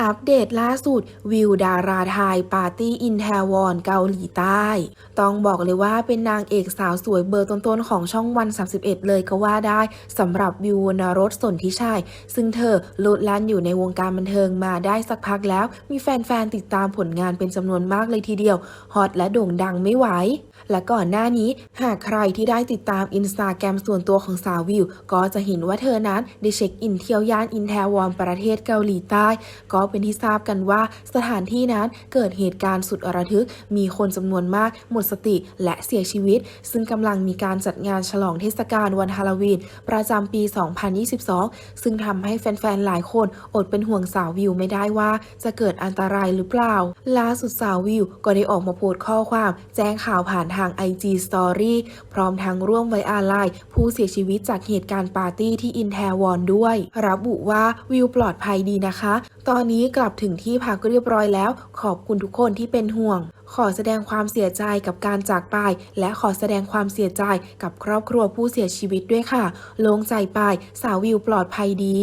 อัปเดตล่าสุดวิวดาราไทยปาร์ตี้อินแทวอนเกาหลีใต้ ต้องบอกเลยว่าเป็นนางเอกสาวสวยเบอร์ต้นๆของช่องวัน 31 เลยก็ว่าได้สำหรับวิววรรณรสสนทิชัย ซึ่งเธอโลดล่นอยู่ในวงการบันเทิงมาได้สักพักแล้ว มีแฟนๆ ติดตามผลงานเป็นจำนวนมากเลยทีเดียว ฮอตและโด่งดังไม่ไหว และก่อนหน้านี้หากใครที่ได้ติดตามอินสตาแกรมส่วนตัวของสาววิว ก็จะเห็นว่าเธอนั้นได้เช็คอินเที่ยวย่านอินแทวอนประเทศเกาหลีใต้ก็เป็นที่ทราบกันว่าสถานที่นั้นเกิดเหตุการณ์สุดระทึก มีคนจำนวนมากหมดสติและเสียชีวิต ซึ่งกำลังมีการจัดงานฉลองเทศกาลวันฮาโลวีน ประจำปี 2022 ซึ่งทำให้แฟนๆ หลายคนอดเป็นห่วงสาววิวไม่ได้ว่าจะเกิดอันตรายหรือเปล่า ล่าสุดสาววิวก็ได้ออกมาโพสต์ข้อความ แจ้งข่าวผ่านทาง IG Story พร้อมทั้งร่วมไว้อาลัยผู้เสียชีวิตจากเหตุการณ์ปาร์ตี้ที่อินแทวอนด้วย ระบุว่าวิวปลอดภัยดีนะคะ ตอนนี้นี้กลับถึงที่พักเรียบร้อยแล้ว ขอบคุณทุกคนที่เป็นห่วง ขอแสดงความเสียใจกับการจากไป และขอแสดงความเสียใจกับครอบครัวผู้เสียชีวิตด้วยค่ะ โล่งใจไป สาววิวปลอดภัยดี